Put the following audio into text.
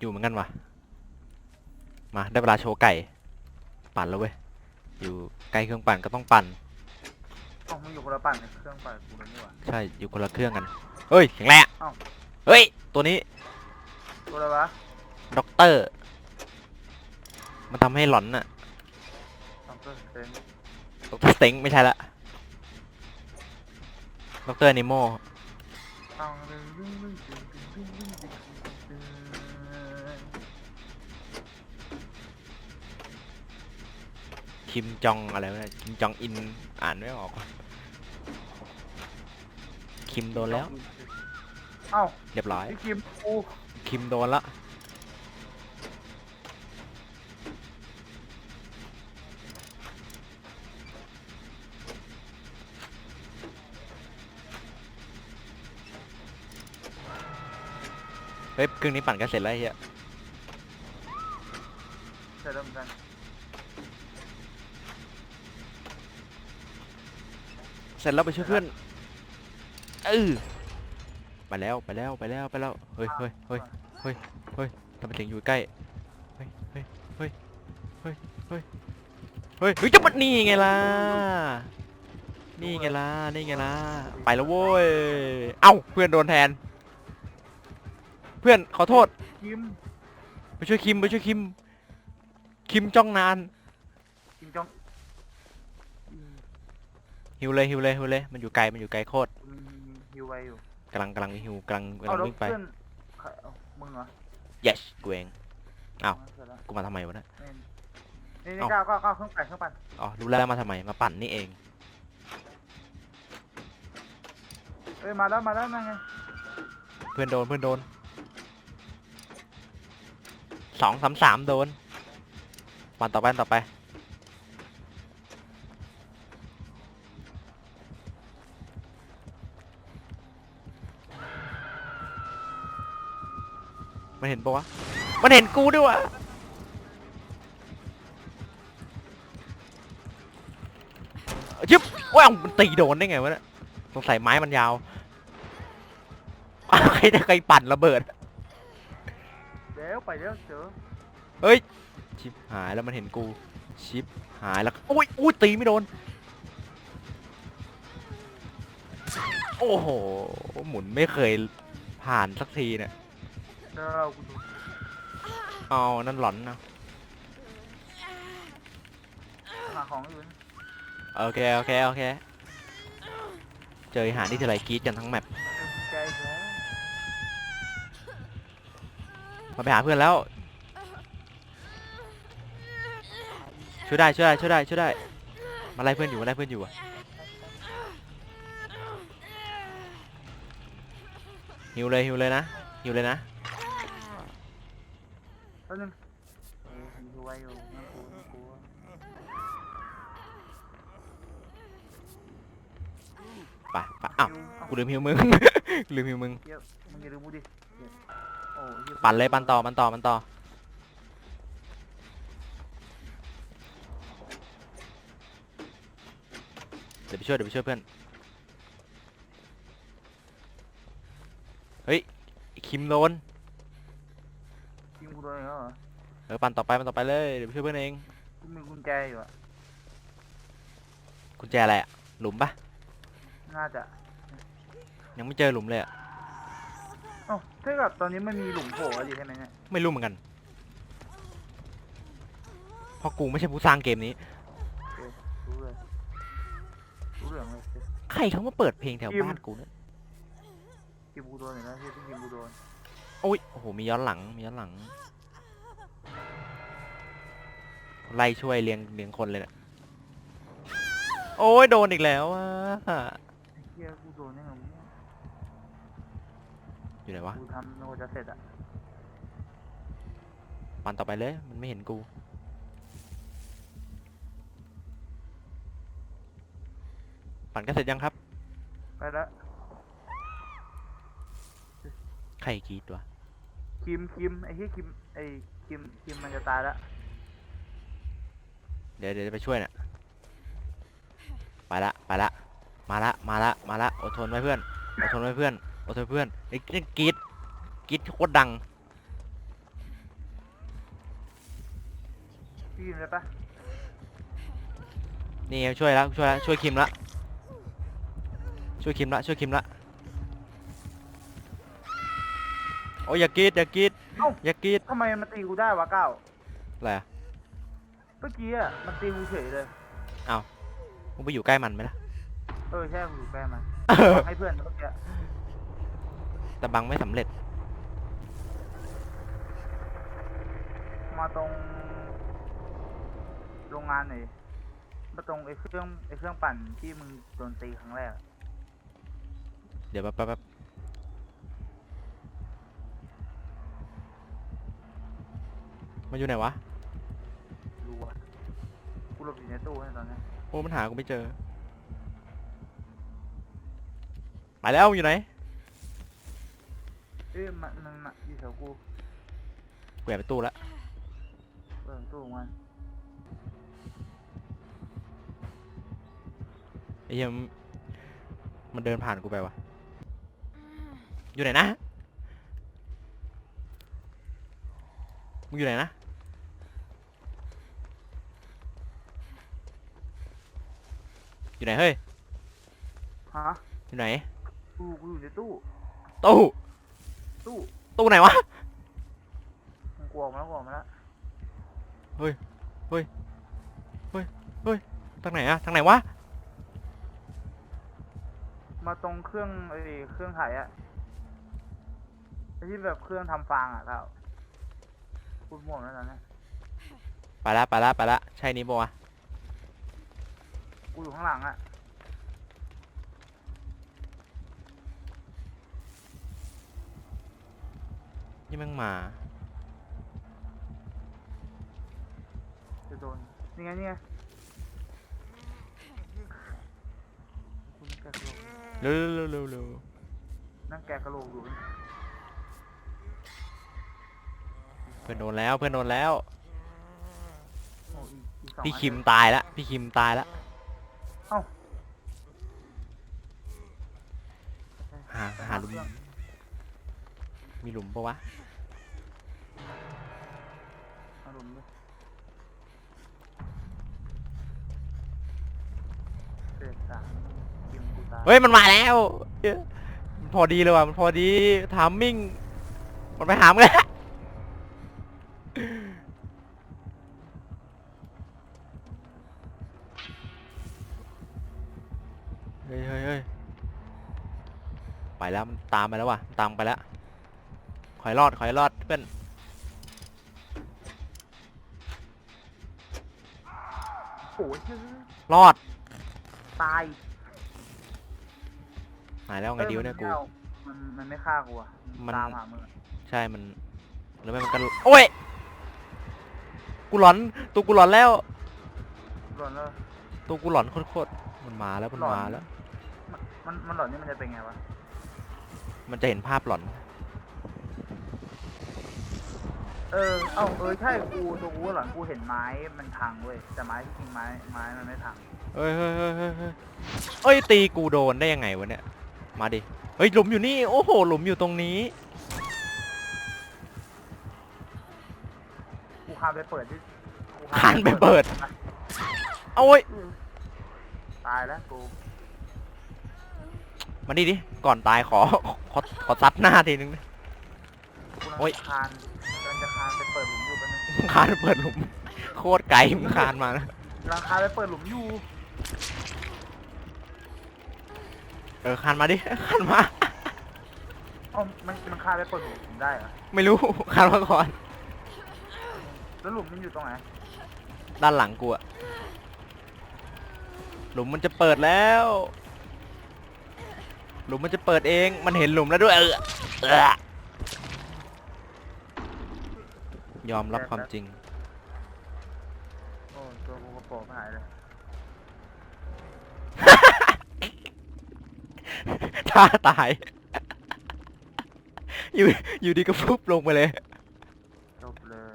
อยู่เหมือนกันวะมาได้เวลาโชว์ไก่ ปั่นแล้วเว้ย อยู่ใกล้เครื่องปั่นก็ต้องปั่นต้องมึอยู่คนละปั่นกับเครื่องปั่นกูนี่ว่ใช่อยู่คนละเครื่องกันเฮ้ยแข็งแรงอ้าเฮ้ยตัวนี้ตัวอะไรวะด็อกเตอร์ มันทำให้หลอนน่ะทำเพื่องด็อกเตอร์สเต็งไม่ใช่ละด็อกเตอร์นิโม่ คิมจองอะไรวะเนี่ยคิมจองอินอ่านไม่ออกว่ะคิมโดนแล้ว เอ้าเรียบร้อย พี่คิมกูคิมโดนละ เฮ้ยเครื่องนี้ปั่นก็เสร็จแล้วไอ้เฮียเสร็จแล้วเหมือนกัน เส ร็จแล้วไปช่วยเพื่อนเออไปแล้วไปแล้วไปแล้วไปแล้วเฮ้ยเฮ้ยเฮ้ยเฮ้ยทำไมถึงอยู่ใกล้เฮ้ยเฮ้ยเฮ้ยเฮ้ยเฮ้ยเฮ้ยเฮ้ยจะมันนี่ไงล่ะนี่ไงล่ะนี่ไงล่ะไปแล้วโว้ยเอ้าเพื่อนโดนแทน เพื่อนขอโทษคิมไปช่วยคิมไปช่วยคิม คิมจ้องนานคิมจองอืม หิวเลยหิวเลยหิวเลยมันอยู่ไกลมันอยู่ไกลโคตรมีฮิวไว้อยู่กำลังกำลังหิวกำลังกำเอาลังแล้ววิ่งไปเพื่อนใครเอามึงเหรอ yes กูเอง อ้าว เสร็จแล้วกูมาทำไมวะเนี่ย นี่นี่เอ้านี่ก้าวก้าวก้าวเครื่องปั่นเครื่องปั่นอ๋อรู้แล้วมาทำไมมาปั่นนี่เอง เอ้ยมาแล้วมาแล้วนั่นไงเพื่อนโดนเพื่อนโดนสองสามสามโดนปั่นต่อไปปั่นต่อไป มันเห็นปะวะ มันเห็นกูด้วยวะชิบว้าวมันตีโดนได้ไงวะเนี่ยสงสัยไม้มันยาวอ้าวใครจะใครปั่นระเบิด เดี๋ยวไปเดี๋ยวเจอเฮ้ย ชิบหายแล้วมันเห็นกู ชิบหายแล้วอุ้ยอุ้ยตีไม่โดน โอ้โห หมุนไม่เคยผ่านสักทีเนี่ย เดี๋ยวกูดูเอานั่นหลอนนะหาของอยู่นะโอเคโอเคโอเคเจอไอ้หาที่เทไรกรีดกันทั้งแมปใจแล้วมาไปหาเพื่อนแล้วช่วยได้ช่วยได้ช่วยได้ช่วยได้มาไล่เพื่อนอยู่มาไล่เพื่อนอยู่อะหิวเลยหิวเลยนะหิวเลยนะแป๊บนึงเออผมดูไว้อยู่นั่นกูนั่นกูไปไปอ้าวฮิวเอ้ากูลืมหิวมึง ลืมหิวมึงเหี้ยมึงอย่าลืมกูดิเหี้ยโอ้หี้ปั่นเลยปั่นต่อปั่นต่อปั่นต่อ เดี๋ยวไปช่วยเดี๋ยวไปช่วยเพื่อน เฮ้ยไอ้คิมโดน ทีมกูโดนอีกแล้วเหรอ เออปั่นต่อไปปั่นต่อไปเลยเดี๋ยวไปช่วยเพื่อนเองกูมีกุญแจอยู่อะกุญแจอะไรอะหลุมปะน่าจะยังไม่เจอหลุมเลยอะเอ้าถ้ากับตอนนี้มันมีหลุมโผล่อยู่ใช่ไหมเนี่ยไม่รู้เหมือนกันเพราะกูไม่ใช่ผู้สร้างเกมนี้รู้เลยรู้เรื่องเลยใครเขามาเปิดเพลงแถวคิมบ้านกูเนี่ยทีมกูโดนอยู่นะที่ทีมกูโดนโอ้ยโอ้โหมีย้อนหลังมีย้อนหลัง ไล่ช่วยเลี้ยงเลี้ยงคนเลยเนี่ยโอ้ยโดนอีกแล้วอะไอ้เฮียกูโดนยังไงวะเนี่ยอยู่ไหนวะกูทำโนจะเสร็จอะปั่นต่อไปเลย มันไม่เห็นกู ปั่นก็เสร็จยังครับ ไปแล้วใครกรีดวะคิมคิมไอ้เฮียคิมไอ้คิมคิมมันจะตายแล้ว เดี๋ยวเดี๋ยวไปช่วยเนี่ยไปละไปละมาละมาละมาละอดทนไว้เพื่อนอดทนไว้เพื่อนอดทนเพื่อนไอ้นี่กีดกรีดโคตรดังพี่ยินปะนี่ช่วยแล้วช่วยแล้วช่วยคิมละช่วยคิมละช่วยคิมละโอ้ยอย่ากีดอย่ากีดออย่ากีดทำไมมันตีกูได้วะเก้าอะไรอะ มื่อกี้อะมันตีกูเฉยเลยมึงไปอยู่ใกล้มันไหมล่ะ เออใช่กูอยู่ใกล้มันให้เพื่อนเมื่อกี้แต่บังไม่สำเร็จ มาตรง โรงงานหน่อยมาตรงไอ้เครื่องไอ้เครื่องปั่นที่มึงโดนตีครั้งแรกอะเดี๋ยวแป๊บแป๊บแป๊บมันอยู่ไหนวะรู้อะกู หลบอยู่ในตู้ให้ตอนเนี้ยโอ้มันหากูไม่เจอ ไปแล้วอยู่ไหนเอ้ยมันมันมันอยู่แถวกูกูแอบไปตู้ละเปิดตู้ของมันไอ้เหี้ยมันมันเดินผ่านกูไปวะอยู่ไหนนะมึงอยู่ไหนนะ อยู่ไหนเฮ้ย ฮะอยู่ไหน กูกูอยู่ในตู้ ตู้ ตู้ตู้ไหนวะมึงกลัวออกมาแล้วกลัวออกมาแล้วทางไหนอะทางไหนวะ มาตรงเครื่องไอ้เครื่องถ่ายอะไอ้ที่แบบเครื่องทำฟางอะครับพูดม่วงแล้วตอนเนี้ยไปละไปละไปละใช่นี้ปะวะ กูอยู่ข้างหลังอะนี่แม่งมาจะโดนนี่ไงนี่ไงคุณแกะกระโหลกเร็วเร็วเร็วเร็วนั่งแกะกระโหลกอยู่เพื่อนโดนแล้วเพื่อนโดนแล้ว โอ้อีกอีกสองพี่อันคิมตายละพี่คิมตายละ หาหาหลุม มีหลุมปะวะ เอาหลุมดิเศษสามกิมกูตายเฮ้ย มันมาแล้วเหี้ยมันพอดีเลยว่ะ มันพอดีทามมิ่ง มันไปหามงเลยเฮ้ยเฮ้ยเฮ้ย ไปแล้วมันตามไปแล้วว่ะมันตามไปแล้วขอยรอดขอยรอดเพื่อนโอ้ยเฮ้ยรอดตายหายแล้วไงดีวะเนี่ยกูอ้มัไม่อามันมันไม่ฆ่ากูอะมันตามหามึงอะใช่มันแล้วไม่มันกันโอ้ยกูหลอนตัวกูหลอนแล้วหลอนแล้วตัวกูหลอนโคตรๆมันมาแล้วมันหลอนมาแล้วมันมันมันหลอนนี่มันจะเป็นไงวะ มันจะเห็นภาพหลอน เออ เอ้าเออใช่กูตัวกูก็หลอนกูเห็นไม้มันพังเว้ยแต่ไม้ที่จริงไม้ไม้มันไม่พังเฮ้ยเฮ้ยเฮ้ยเฮ้ยเฮ้ยเอ้ยตีกูโดนได้ยังไงวะเนี่ย มาดิ เฮ้ยหลุมอยู่นี่ โอ้โห หลุมอยู่ตรงนี้ กูคานไปเปิดที่กูคานไปเปิด เอาเว้ย ตายแล้วกู มาดิดิ ก่อนตายขอขอขอซัดหน้าทีนึงดิกูโอ๊ย คานกำลังจะคานไปเปิดหลุมอยู่แป๊บนึงคานเปิดหลุม โคตรไกลมึงคานมานะกำลังคานไปเปิดหลุมอยู่เออคานมาดิคานมา เอ้ามันมันคานไปเปิดหลุมได้เหรอไม่รู้ คานมาก่อน แล้วหลุมมันอยู่ตรงไหนด้านหลังกูอะหลุมมันจะเปิดแล้ว หลุมมันจะเปิดเอง มันเห็นหลุมแล้วด้วยเออยอมรับความจริง โอ้ตัวกูกระโปงหายเลยท่าตาย อยู่อยู่ดีก็ฟุบลงไปเลย จบเลย